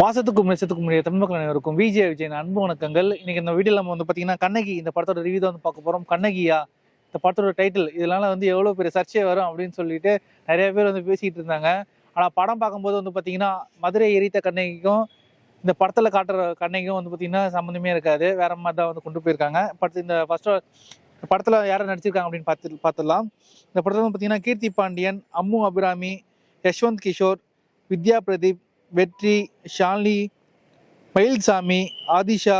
பாசத்துக்கும் நேசத்துக்கும் முடிய தமிழ் மக்கள் அனைவருக்கும் விஜய் விஜய் அன்பு வணக்கங்கள். இன்னைக்கு இந்த வீடியோ நம்ம வந்து பார்த்தீங்கன்னா கண்ணகி இந்த படத்தோட ரிவ்யூ தான் வந்து பார்க்க போகிறோம் கண்ணகியா இந்த படத்தோட டைட்டில் இதனால வந்து எவ்வளோ பெரிய சர்ச்சை வரும் அப்படின்னு சொல்லிட்டு நிறைய பேர் வந்து பேசிகிட்டு இருந்தாங்க. ஆனால் படம் பார்க்கும்போது வந்து பார்த்தீங்கன்னா மதுரை எரித்த கண்ணகிக்கும் இந்த படத்தில் காட்டுற கண்ணகிக்கும் வந்து பார்த்தீங்கன்னா சம்மந்தமே இருக்காது. வேற மாதிரி தான் வந்து கொண்டு போயிருக்காங்க. படத்து இந்த ஃபர்ஸ்ட் படத்தில் யாரை நடிச்சிருக்காங்க அப்படின்னு பார்த்து பார்த்துடலாம். இந்த படத்தில் வந்து பார்த்தீங்கன்னா கீர்த்தி பாண்டியன் அம்மு அபிராமி யஷ்வந்த் கிஷோர் வித்யா பிரதீப் வெற்றி ஷாலினி மயில்சாமி ஆதிஷா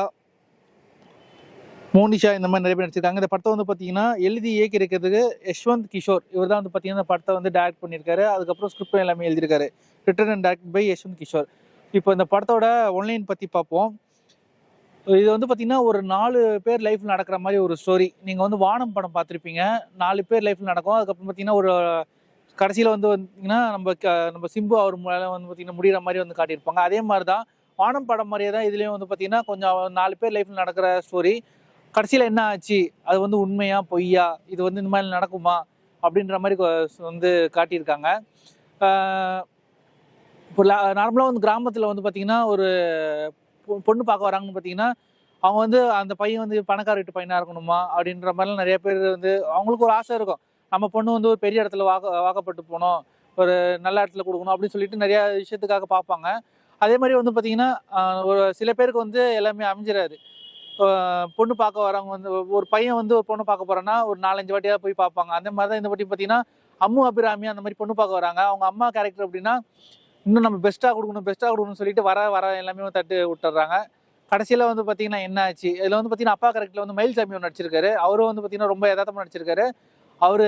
மோனிஷா இந்த மாதிரி நிறைய பேர் நடிச்சிருக்காங்க. இந்த படத்தை வந்து பார்த்தீங்கன்னா எழுதி இயக்கி இருக்கிறதுக்கு யஷ்வந்த் கிஷோர். இவர் தான் வந்து பார்த்தீங்கன்னா இந்த படத்தை வந்து டைரக்ட் பண்ணியிருக்காரு. அதுக்கப்புறம் ஸ்கிரிப்ட் எல்லாமே எழுதியிருக்காரு. Written and direct by Yashwant Kishore. இப்போ இந்த படத்தோட ஒன்லைன் பற்றி பார்ப்போம். இது வந்து பார்த்தீங்கன்னா ஒரு நாலு பேர் லைஃப்பில் நடக்கிற மாதிரி ஒரு ஸ்டோரி நீங்கள் வந்து வானம் படம் பார்த்துருப்பீங்க. நாலு பேர் லைஃப்பில் நடக்கும். அதுக்கப்புறம் பார்த்தீங்கன்னா ஒரு கடைசியில் வந்து பார்த்தீங்கன்னா நம்ம க- நம்ம சிம்பு அவர் மேலே வந்து பார்த்தீங்கன்னா முடிகிற மாதிரி வந்து காட்டியிருப்பாங்க. அதே மாதிரி தான் வானம் படம் மாதிரியே தான் இதுலேயும் வந்து பார்த்தீங்கன்னா கொஞ்சம் நாலு பேர் லைஃப்பில் நடக்கிற ஸ்டோரி கடைசியில் என்ன ஆச்சு? அது வந்து உண்மையா பொய்யா? இது வந்து இந்த மாதிரி நடக்குமா? அப்படின்ற மாதிரி வந்து காட்டியிருக்காங்க. இப்போ நார்மலாக வந்து கிராமத்தில் வந்து பார்த்தீங்கன்னா ஒரு பொ- பொண்ணு பார்க்க வராங்கன்னு பார்த்தீங்கன்னா அவங்க வந்து அந்த பையன் வந்து பணக்கார வீட்டு பையனாக இருக்கணுமா? அப்படின்ற மாதிரிலாம் நிறைய பேர் வந்து அவங்களுக்கு ஒரு ஆசை இருக்கும். நம்ம பொண்ணு வந்து ஒரு பெரிய இடத்துல வாக்க வாக்கப்பட்டு போகணும் ஒரு நல்ல இடத்துல கொடுக்கணும் அப்படின்னு சொல்லிட்டு நிறைய விஷயத்துக்காக பார்ப்பாங்க. அதே மாதிரி வந்து பார்த்தீங்கன்னா ஒரு சில பேருக்கு வந்து எல்லாமே அமைஞ்சிடாது பொண்ணு பார்க்க வரவங்க வந்து ஒரு பையன் வந்து ஒரு பொண்ணு பார்க்க போறேன்னா ஒரு நாலஞ்சு வாட்டியாக போய் பார்ப்பாங்க. அந்த மாதிரி தான் இந்த வாட்டி பார்த்தீங்கன்னா அம்மு அபிராமி அந்த மாதிரி பொண்ணு பார்க்க வராங்க. அவங்க அம்மா கேரக்டர் அப்படின்னா இன்னும் நம்ம பெஸ்ட்டாக கொடுக்கணும் பெஸ்ட்டாக கொடுக்கணும்னு சொல்லிட்டு வர வர எல்லாமே வந்து தட்டு விட்டுறாங்க. கடைசியில் வந்து பார்த்தீங்கன்னா என்ன ஆச்சு? இதில் வந்து பார்த்தீங்கன்னா அப்பா கேரக்டர் வந்து மயில்சாமி ஒன்று நடிச்சிருக்காரு. அவரும் வந்து பார்த்தீங்கன்னா ரொம்ப யதார்த்தமாக நடிச்சிருக்காரு. அவர்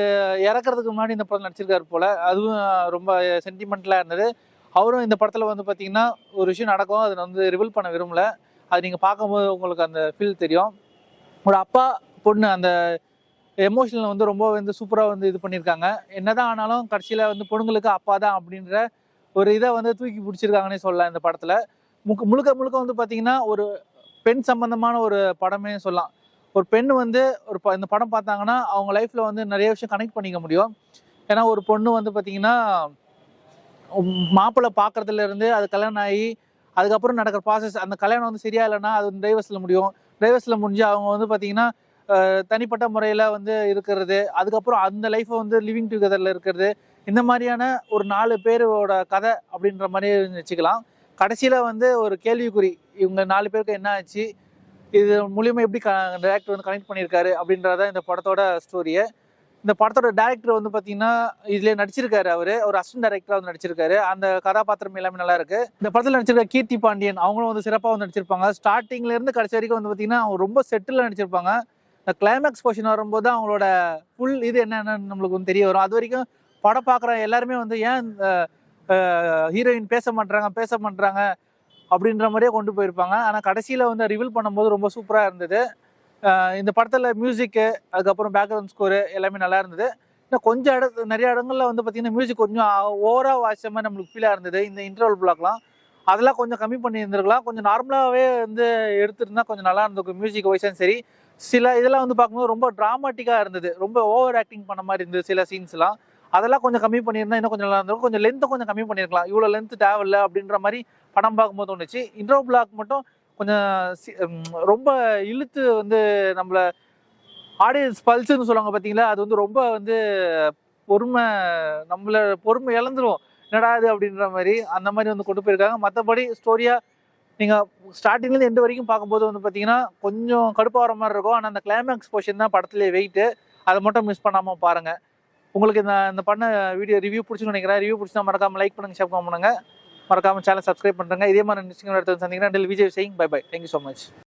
இறக்குறதுக்கு முன்னாடி இந்த படம் நடிச்சிருக்காரு போல. அதுவும் ரொம்ப சென்டிமெண்ட்லாம் இருந்தது. அவரும் இந்த படத்தில் வந்து பார்த்தீங்கன்னா ஒரு விஷயம் நடக்கும். அதை வந்து ரிவீல் பண்ண விரும்பல. அது நீங்கள் பார்க்கும்போது உங்களுக்கு அந்த ஃபீல் தெரியும். ஒரு அப்பா பொண்ணு அந்த எமோஷனல் வந்து ரொம்ப வந்து சூப்பராக வந்து இது பண்ணியிருக்காங்க. என்னதான் ஆனாலும் கடைசியில் வந்து பொண்ணுங்களுக்கு அப்பா தான் அப்படின்ற ஒரு இதை வந்து தூக்கி பிடிச்சிருக்காங்கன்னே சொல்லலாம் இந்த படத்தில். முக்க முழுக்க முழுக்க வந்து பார்த்தீங்கன்னா ஒரு பெண் சம்பந்தமான ஒரு படமே சொல்லலாம். ஒரு பெண் வந்து ஒரு ப- இந்த படம் பார்த்தாங்கன்னா அவங்க லைஃப்பில் வந்து நிறைய விஷயம் கனெக்ட் பண்ணிக்க முடியும். ஏன்னா ஒரு பொண்ணு வந்து பார்த்தீங்கன்னா மாப்பிள்ளை பார்க்கறதுல இருந்து அது கல்யாணம் ஆகி அதுக்கப்புறம் நடக்கிற ப்ராசஸ் அந்த கல்யாணம் வந்து சரியா இல்லைன்னா அது டிரைவர்ஸில் முடியும். டிரைவர்ஸில் முடிஞ்சு அவங்க வந்து பார்த்தீங்கன்னா தனிப்பட்ட முறையில் வந்து இருக்கிறது. அதுக்கப்புறம் அந்த லைஃப்பை வந்து லிவிங் டுகெதரில் இருக்கிறது. இந்த மாதிரியான ஒரு நாலு பேரோட கதை அப்படின்ற மாதிரி வச்சுக்கலாம். கடைசியில் வந்து ஒரு கேள்விக்குறி இவங்க நாலு பேருக்கு என்ன ஆச்சு? இது மூலியமாக எப்படி க டேரக்டர் வந்து கனெக்ட் பண்ணியிருக்காரு அப்படின்றத இந்த படத்தோட ஸ்டோரியை இந்த படத்தோட டேரக்டர் வந்து பார்த்தீங்கன்னா இதுலேயே நடிச்சிருக்காரு அவர். ஒரு அசிஸ்டன்ட் டேரக்டராக வந்து நடிச்சிருக்காரு. அந்த கதாபாத்திரம் எல்லாமே நல்லா இருக்கு. இந்த படத்தில் நடிச்சிருக்க கீர்த்தி பாண்டியன் அவங்களும் வந்து சிறப்பாக வந்து நடிச்சிருப்பாங்க. ஸ்டார்டிங்லேருந்து கடைசி வரைக்கும் வந்து பார்த்தீங்கன்னா அவங்க ரொம்ப செட்டில் நடிச்சிருப்பாங்க. இந்த கிளைமேக்ஸ் போர்ஷன் வரும்போது அவங்களோட ஃபுல் இது என்னென்னு நம்மளுக்கு வந்து தெரிய வரும். அது வரைக்கும் படம் பார்க்குற எல்லாருமே வந்து ஏன் ஹீரோயின் பேச மாட்றாங்க பேச மாட்டாங்க அப்படின்ற மாதிரியே கொண்டு போயிருப்பாங்க. ஆனால் கடைசியில் வந்து ரிவீல் பண்ணும்போது ரொம்ப சூப்பராக இருந்தது. இந்த படத்தில் மியூசிக்கு அதுக்கப்புறம் பேக்ரவுண்ட் ஸ்கோரு எல்லாமே நல்லா இருந்தது. இன்னும் கொஞ்சம் இட நிறைய இடங்களில் வந்து பார்த்தீங்கன்னா மியூசிக் கொஞ்சம் ஓவராக வாசிச்ச மாதிரி நம்மளுக்கு ஃபீலாக இருந்தது. இந்த இன்டர்வல் பிளாக்லாம் அதெல்லாம் கொஞ்சம் கம்மி பண்ணியிருந்துருக்கலாம். கொஞ்சம் நார்மலாகவே வந்து எடுத்துருந்தா கொஞ்சம் நல்லா இருந்திருக்கும் மியூசிக் வைஸும் சரி. சில இதெல்லாம் வந்து பார்க்கும்போது ரொம்ப ட்ராமாட்டிக்காக இருந்தது. ரொம்ப ஓவர் ஆக்டிங் பண்ண மாதிரி இருந்தது சில சீன்ஸ்லாம் அதெல்லாம் கொஞ்சம் கம்மி பண்ணியிருந்தா இன்னும் கொஞ்சம் நல்லா இருந்திருக்கும் கொஞ்சம் லென்த்தை கொஞ்சம் கம்மி பண்ணியிருக்கலாம். இவ்வளோ லென்த் தேவையில்ல அப்படின்ற மாதிரி படம் பார்க்கும்போது தோணுச்சு. இன்ட்ரோ பிளாக் மட்டும் கொஞ்சம் ரொம்ப இழுத்து வந்து நம்மள ஆடியன்ஸ் பல்ஸ்ன்னு சொல்லுவாங்க பார்த்தீங்களா? அது வந்து ரொம்ப வந்து பொறுமை நம்மள பொறுமை இழந்துரும். என்னடா இது அப்படின்ற மாதிரி அந்த மாதிரி வந்து கொண்டு போயிருக்காங்க. மற்றபடி ஸ்டோரியாக நீங்கள் ஸ்டார்டிங்லேருந்து எண்டு வரைக்கும் பார்க்கும்போது வந்து பார்த்தீங்கன்னா கொஞ்சம் கடுப்பாக வர மாதிரி இருக்கும். ஆனால் அந்த கிளைமேக்ஸ் போர்ஷன் தான் படத்துலேயே வெயிட்டு அதை மட்டும் மிஸ் பண்ணாமல் பாருங்கள் உங்களுக்கு இந்த இந்த பண்ண வீடியோ ரிவ்யூ பிடிச்சுன்னு நினைக்கிறேன். ரிவ்யூ பிடிச்சினா மறக்காம லைக் பண்ணுங்க ஷேர் பண்ணுங்க. மறக்காம சேனல் சப்ஸ்கிரைப் பண்ணுறேங்க இதே மாதிரி நிச்சயம் எடுத்து சந்திக்கிறேன். Vijay Singh bye bye thank you so much